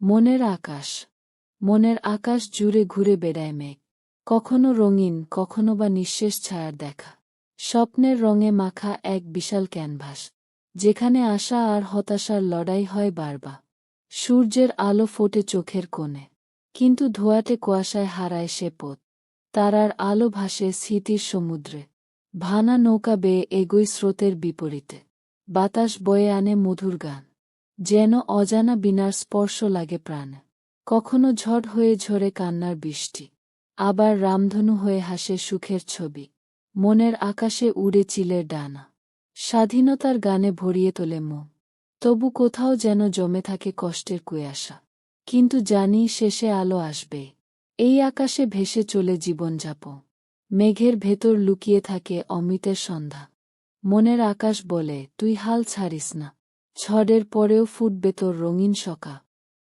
মনের আকাশ মনের আকাশ জুড়ে ঘুরে বেড়ায় মেঘ। কখনো রঙিন, কখনো বা নিঃশেষ ছায়ার দেখা। স্বপ্নের রঙে মাখা এক বিশাল ক্যানভাস, যেখানে আশা আর হতাশার লড়াই হয় বারবার। সূর্যের আলো ফোটে চোখের কোণে, কিন্তু ধোয়াটে কুয়াশায় হারায় সে পথ। তারার আলো ভাসে স্মৃতির সমুদ্রে, ভানা নৌকা বেয়ে এগোই স্রোতের বিপরীতে। বাতাস বয়ে আনে মধুর গান। যেন অজানা বিনার স্পর্শ লাগে প্রাণে। কখনো ঝড় হয়ে ঝরে কান্নার বৃষ্টি। আবার রামধনু হয়ে হাসে সুখের ছবি। মনের আকাশে উড়ে চিলের ডানা। স্বাধীনতার গানে ভরিয়ে তোলে মন। তবু কোথাও যেন জমে থাকে কষ্টের কুয়াশা। কিন্তু জানি শেষে আলো আসবে। এই আকাশে ভেসে চলে জীবনযাপন মেঘের ভেতর লুকিয়ে থাকে অমিতের সন্ধ্যা। মনের আকাশ বলে, তুই হাল ছাড়িস না। ঝড়ের পরেও ফুটবে তোর রঙিন সকা